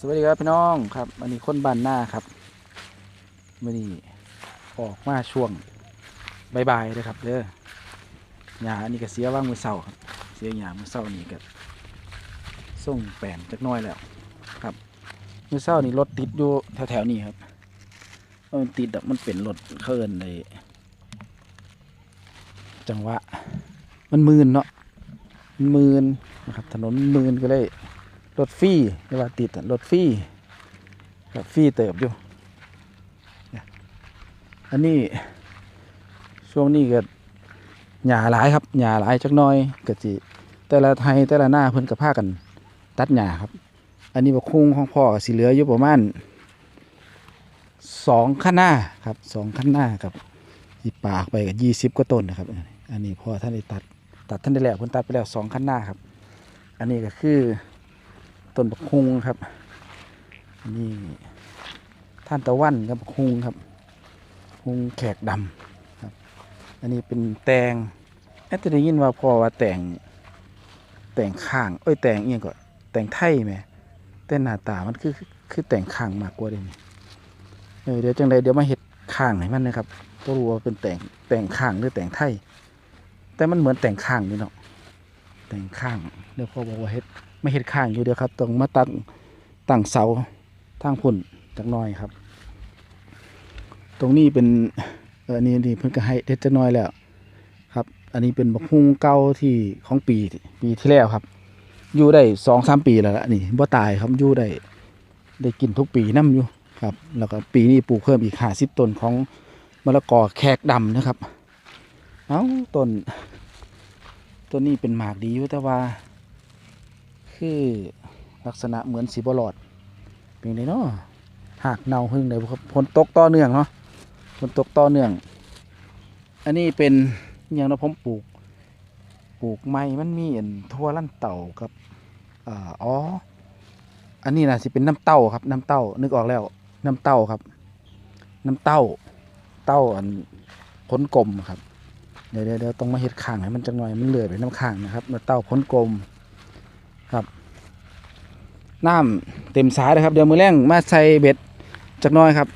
สวัสดีครับพี่น้องครับอันนี้คนบ้านหน้าครับมื่อนี้ออกมาช่วงบ่ายๆเลยครับเด้อหญ้าอันนี้ก็เสียว่างมือเศร้าครับ เสียหญ้ามือเศร้านี่ก็ส่งแปลนจักน้อยแล้วครับมือเศร้านี่รถติดอยู่แถวๆนี้ครับมันติดอะมันเป็นรถเคลื่อนในจังหวะมันมืนเนาะมันมืนนะครับ ถนนมืนก็เลย รถฟรีเวลาติดรถฟรีแบบฟรีเติบอยู่อันนี้ช่วงนี้ก็หญ้าหลายครับหญ้าหลายจักน้อยก็จิแต่ละไทยแต่ละหน้าเพิ่นก็พากัน ตัดหญ้าครับ อันนี้บักคุ้งของพ่อก็สิเหลืออยู่ประมาณสองขั้นหน้าครับสองขั้นหน้าครับสิปากไปกับยี่สิบกว่าต้นนะครับ อันนี้พ่อท่านได้ตัดตัดท่านได้แล้วเพิ่นตัดไปแล้วสองขั้นหน้าครับ อันนี้ก็คือ ต้นบักฮุงครับ นี่ท่านตะวันกับบักฮุงครับฮุงแขกดำครับ อันนี้เป็นแตงแอดจะได้ยินว่าพ่อว่าแตงแตงข้างเอ้ยแตงเอียงก็แตงไทยไหมแต่หน้าตามันคือคือแต่งข้างมากกว่าเดิมเออเดี๋ยวจังใดเดี๋ยวมาเห็ดข้างให้มันนะครับก็รู้ว่าเป็นแต่งแต่งข้างหรือแต่งไทยแต่มันเหมือนแต่งข้างนี่เนาะแต่งข้างเดี๋ยวพ่อบอกว่าเฮ็ด ไม่เห็ดข้างอยู่เดียวครับต้องมาตั้งตั้งเสาทางพุ่นจักหน้อยครับ ตรงนี้เป็นเอออันนี้นี่เพิ่นก็ให้เด็ดจักน้อยแล้วครับ อันนี้เป็นบักฮุงเก่าที่ของปีปีที่แล้วครับ อยู่ได้สองสามปีแล้วล่ะนี่บ่ตายครับอยู่ได้ได้กินทุกปีน้ำอยู่ครับ แล้วก็ปีนี้ปลูกเพิ่มอีกห้าสิบต้นของมะละกอแขกดำนะครับ เอ้าต้นต้นนี้เป็นหมากดีอยู่แต่ว่า คือลักษณะเหมือนสีบหลอดเป็นไงเนาะหากเน่าหึ่งเลยครับฝนตกต่อเนื่องเนาะฝนตกต่อเนื่อง อันนี้เป็นอย่างเราผมปลูก ปลูกไม้มันมีอันทั่วลั่นเต่ากับอ๋อ อันนี้นะสิเป็นน้ำเต้าครับ น้ำเต้านึกออกแล้ว น้ำเต้าครับ น้ำเต้า เต้าอันพ้นกลมครับเดี๋ยวเดี๋ยวต้องมาเฮ็ดข้างให้มันจังหน่อยมันเหลือไปน้ำข้างนะครับน้ำเต้าพ้นกลม น้ำเต็มสายเลครับ เดี๋ยวมือแรงมาใส่เบ็ดจักน้อยครับ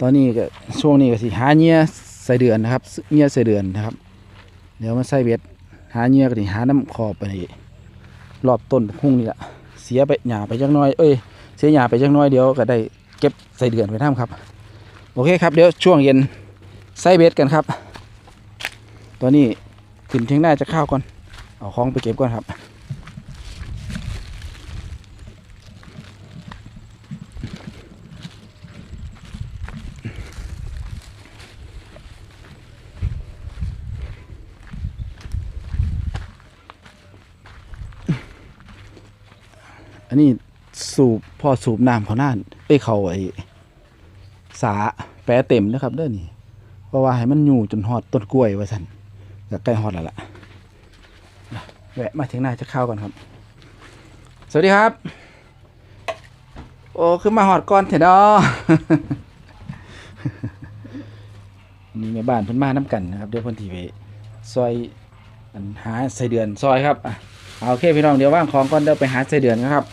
ตอนนี้ก็ช่วงนี้ก็สิหาเหยื่อใส่เดือนนะครับเหยื่อใส่เดือนนะครับ เดี๋ยวมาใส่เบ็ดหาเหยื่อก็สิหาน้ำขอบไปนี่รอบต้นพุ่งนี่แหละเสียไปหญ้าไปจักน้อยเอ้ยเสียหญ้าไปจักน้อยเดี๋ยวก็ได้เก็บใส่เดือนไปทำครับ โอเคครับเดี๋ยวช่วงเย็นใส่เบ็ดกันครับ ตอนนี้ขึ้นเทียงหน้าจะข้าวก่อนเอาของไปเก็บก่อนครับ นนี้สูบพอสูบน้ำเขาน่านเอ้ยเขาไอ้สาแปรเต็มนะครับเด้อนี่ เพราะว่าให้มันอยู่จนหอดต้นกล้วยไว้สันก็ใกล้หอดแล้วล่ะแวะมาถึงหน้าจะเข้าก่อนครับ สวัสดีครับ โอ้คือมาหอดก่อนเถอะเนาะนี่แม่บ้านเพิ่นมาน้ำกันนะครับเดี๋ยวเพิ่นทีไปซอยหาใส่เดือนซอยครับอะเอาโอเคพี่น้องเดี๋ยวว่างของก่อนเดี๋ยวไปหาใส่เดือนนะครับ